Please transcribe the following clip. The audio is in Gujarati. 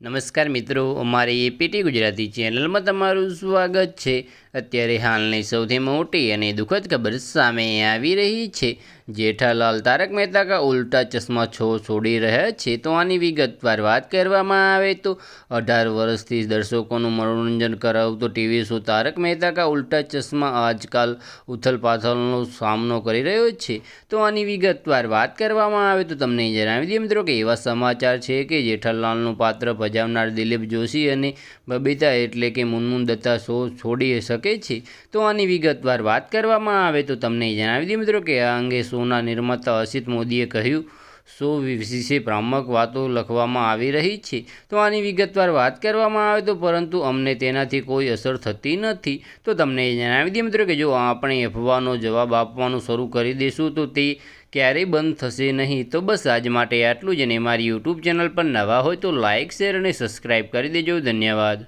નમસ્કાર મિત્રો, અમારી એપીટી ગુજરાતી ચેનલમાં તમારું સ્વાગત છે. અત્યારે હાલની સૌથી મોટી અને દુઃખદ ખબર સામે આવી રહી છે. જેઠાલાલ તારક મહેતા કા ઉલ્ટા ચશ્મા છો છોડી રહ્યા છે તો આની વિગતવાર વાત કરવામાં આવે તો અઢાર વર્ષથી દર્શકોનું મનોરંજન કરાવતો ટીવી શો તારક મહેતા કા ઉલ્ટા ચશ્મા આજકાલ ઉથલપાથલનો સામનો કરી રહ્યો છે. તો આની વિગતવાર વાત કરવામાં આવે તો તમને જણાવી દઈએ મિત્રો કે એવા સમાચાર છે કે જેઠાલાલનું પાત્ર ભજવનાર દિલીપ જોશી અને બબીતા એટલે કે મુનમુન દત્તા શો છોડી શકે છે. તો આની વિગતવાર વાત કરવામાં આવે તો તમને જણાવી દઈએ મિત્રો કે આ અંગે શોના નિર્માતા અસિત મોદીએ કહ્યું શો વિશે ભ્રામક વાતો લખવામાં આવી રહી છે? તો આની વિગતવાર વાત કરવામાં આવે તો પરંતુ અમને તેનાથી કોઈ અસર થતી નથી. તો તમને જણાવી દઈએ મિત્રો કે જો આપણે અફવાનો જવાબ આપવાનું શરૂ કરી દઈશું તો તે ક્યારેય બંધ થશે નહીં. તો બસ આજ માટે આટલું જ અને મારી યુટ્યુબ ચેનલ પર નવા હોય તો લાઇક શેર અને સબસ્ક્રાઈબ કરી દેજો. ધન્યવાદ.